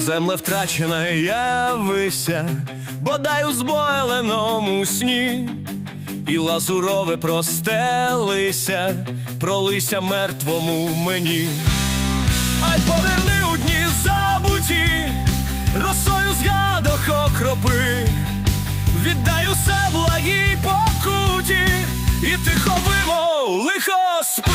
Земле втрачена, явися, бодай у зболеному сні, і лазурове простелися, пролися мертвому мені. Ай поверни у дні забуті, росою згадок окропи, віддай усе благій покуті, і тихо вимов лихо спи.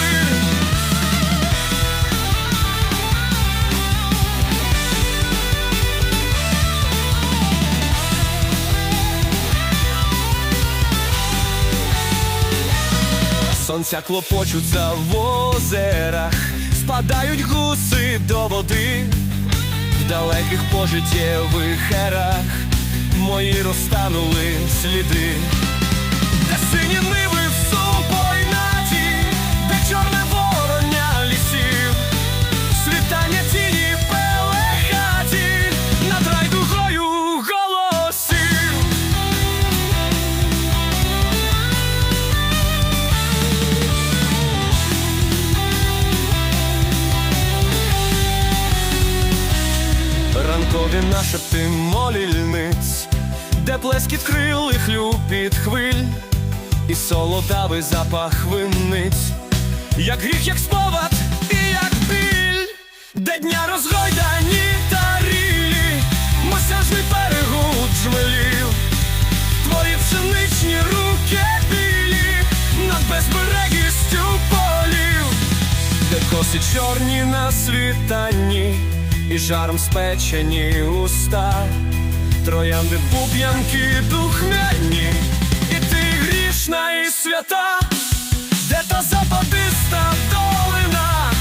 Сонця клопочуться в озерах, спадають гуси до води, в далеких пожиттєвих ерах мої розтанули сліди, де сині ниви Ранкові нашепти молільниць, де плескіт крили хлюпіт хвиль, і солодавий запах винниць, як гріх, як спогад і як біль, де дня розгойдані та рілі, мосяжний перегуд жмелів, твої пшеничні руки білі, над безберегістю полів. Де коси чорні на світанні, і жаром спечені уста, троянди буб'янки духмяні, і ти грішна і свята, де та западиста долина,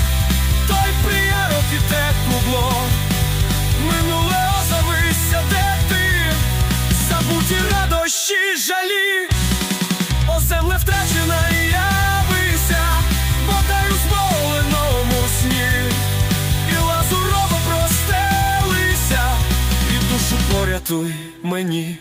той приярок і те кубло, минуле озавися, де ти, забуті радощі, жалі. Порятуй мені.